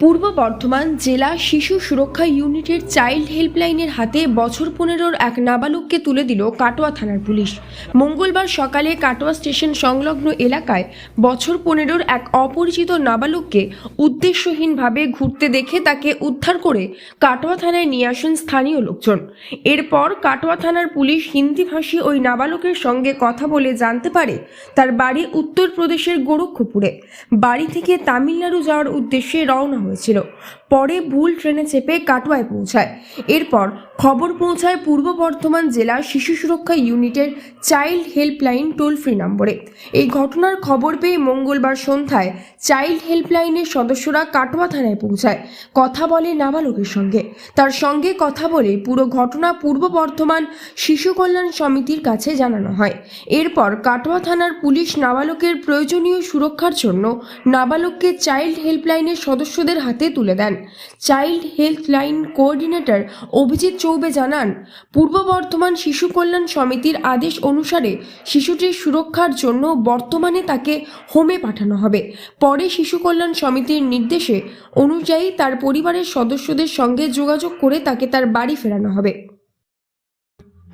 পূর্ব বর্ধমান জেলা শিশু সুরক্ষা ইউনিটের চাইল্ড হেল্পলাইনের হাতে বছর পনেরোর এক নাবালককে তুলে দিল কাটোয়া থানার পুলিশ। মঙ্গলবার সকালে কাটোয়া স্টেশন সংলগ্ন এলাকায় বছর পনেরোর এক অপরিচিত নাবালককে উদ্দেশ্যহীনভাবে ঘুরতে দেখে তাকে উদ্ধার করে কাটোয়া থানায় নিয়ে আসেন স্থানীয় লোকজন। এরপর কাটোয়া থানার পুলিশ হিন্দিভাষী ওই নাবালকের সঙ্গে কথা বলে জানতে পারে তার বাড়ি উত্তরপ্রদেশের গোরক্ষপুরে। বাড়ি থেকে তামিলনাড়ু যাওয়ার উদ্দেশ্যে রওনা হয়েছিল। পরে ভুল ট্রেনে চেপে কাটোয়ায় পৌঁছায়। এরপর খবর পৌঁছায় পূর্ব বর্ধমান জেলা শিশু সুরক্ষা ইউনিটের চাইল্ড হেল্পলাইন টোল ফ্রি নম্বরে। এই ঘটনার খবর পেয়ে মঙ্গলবার সন্ধ্যায় চাইল্ড হেল্পলাইনের সদস্যরা কাটোয়া থানায় পৌঁছায়। কথা বলে নাবালকের সঙ্গে। তার সঙ্গে কথা বলে পুরো ঘটনা পূর্ব বর্ধমান শিশু কল্যাণ সমিতির কাছে জানানো হয়। এরপর কাটোয়া থানার পুলিশ নাবালকের প্রয়োজনীয় সুরক্ষার জন্য নাবালককে চাইল্ড হেল্পলাইনের সদস্যদের হাতে তুলে দেন। Child health line coordinator Abhijit Choubey জানান, পূর্ব বর্ধমান শিশু কল্যাণ সমিতির আদেশ অনুসারে শিশুটির সুরক্ষার জন্য বর্তমানে তাকে হোমে পাঠানো হবে। পরে শিশু কল্যাণ সমিতির নির্দেশে অনুযায়ী তার পরিবারের সদস্যদের সঙ্গে যোগাযোগ করে তাকে তার বাড়ি ফেরানো হবে।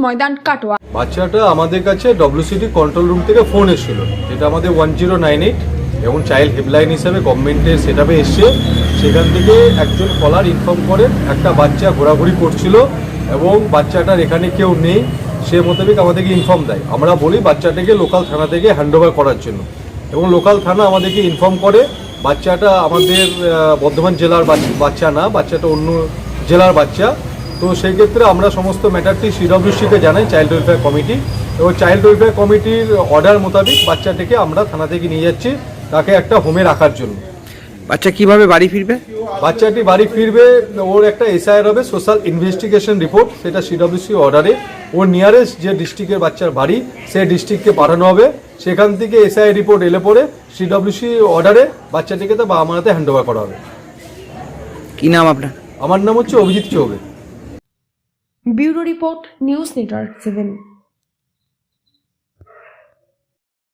ময়দান কাটোয়া। বাচ্চাটা আমাদের কাছে ডব্লিউসিটি কন্ট্রোল রুম থেকে ফোন এসেছিল। যেটা আমাদের ওয়ান জিরো নাইন এইট এবং চাইল্ড হেল্পলাইন হিসাবে গভর্নমেন্টের সেট আপে এসছে। সেখান থেকে একজন কলার ইনফর্ম করেন, একটা বাচ্চা ঘোরাঘুরি করছিল এবং বাচ্চাটার এখানে কেউ নেই, সে মোতাবেক আমাদেরকে ইনফর্ম দেয়। আমরা বলি বাচ্চাটাকে লোকাল থানা থেকে হ্যান্ডওভার করার জন্য। এবং লোকাল থানা আমাদেরকে ইনফর্ম করে, বাচ্চাটা আমাদের বর্ধমান জেলার বাচ- বাচ্চা না, বাচ্চাটা অন্য জেলার বাচ্চা। তো সেই ক্ষেত্রে আমরা সমস্ত ম্যাটারটি সিডব্লিউসিকে জানাই চাইল্ড ওয়েলফেয়ার কমিটি এবং চাইল্ড ওয়েলফেয়ার কমিটির অর্ডার মোতাবেক বাচ্চাটিকে আমরা থানা থেকে নিয়ে যাচ্ছি তাকে একটা হোমে রাখার জন্য। বাচ্চা কীভাবে বাড়ি ফিরবে? বাচ্চাটি বাড়ি ফিরবে ওর একটা এসআইআর হবে সোশ্যাল ইনভেস্টিগেশন রিপোর্ট সেটা সিডব্লিউসি অর্ডারে ওর নিয়ারেস্ট যে ডিস্ট্রিক্টের বাচ্চার বাড়ি সেই ডিস্ট্রিক্টকে পাঠানো হবে। সেখান থেকে এসআই রিপোর্ট এলে পরে সিডব্লিউসি অর্ডারে বাচ্চাটিকে তো বাবা মারাতে হ্যান্ড ওভার করা হবে। কি নাম আপনার? আমার নাম হচ্ছে Abhijit Choubey. Bureau report news network seven.